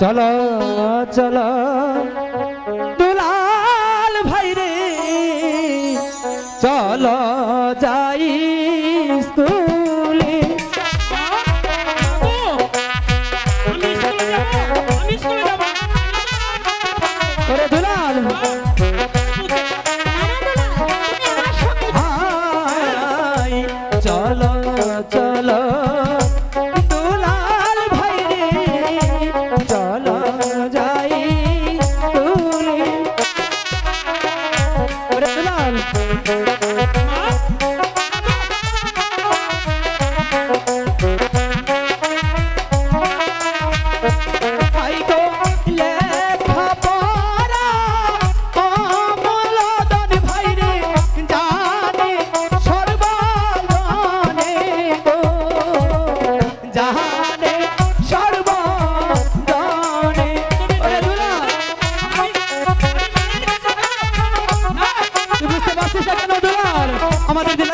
চল চল। দুলাল ভাই রে চলো যাই। দুলাল ভাই আমাদের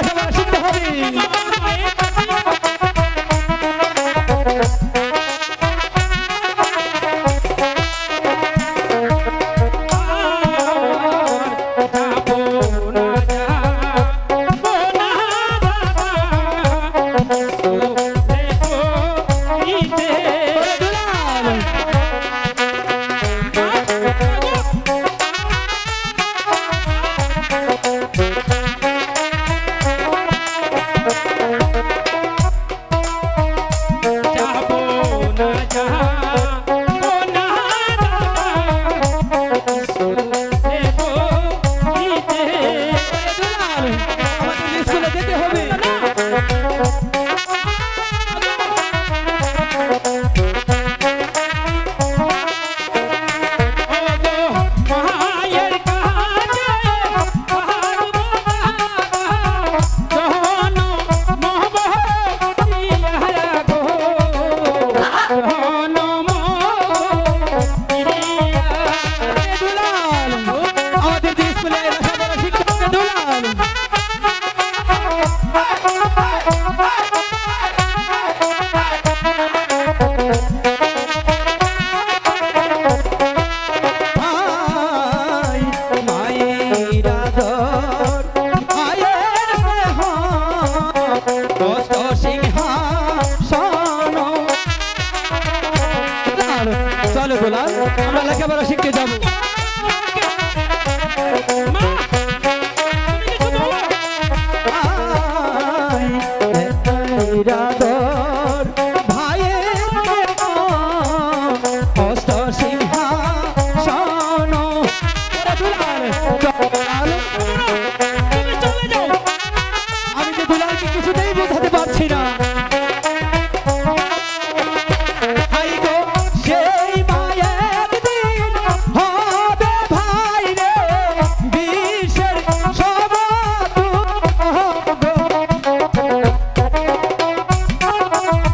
চলে বলা আমরা লেখাপড়া শিখতে যাব।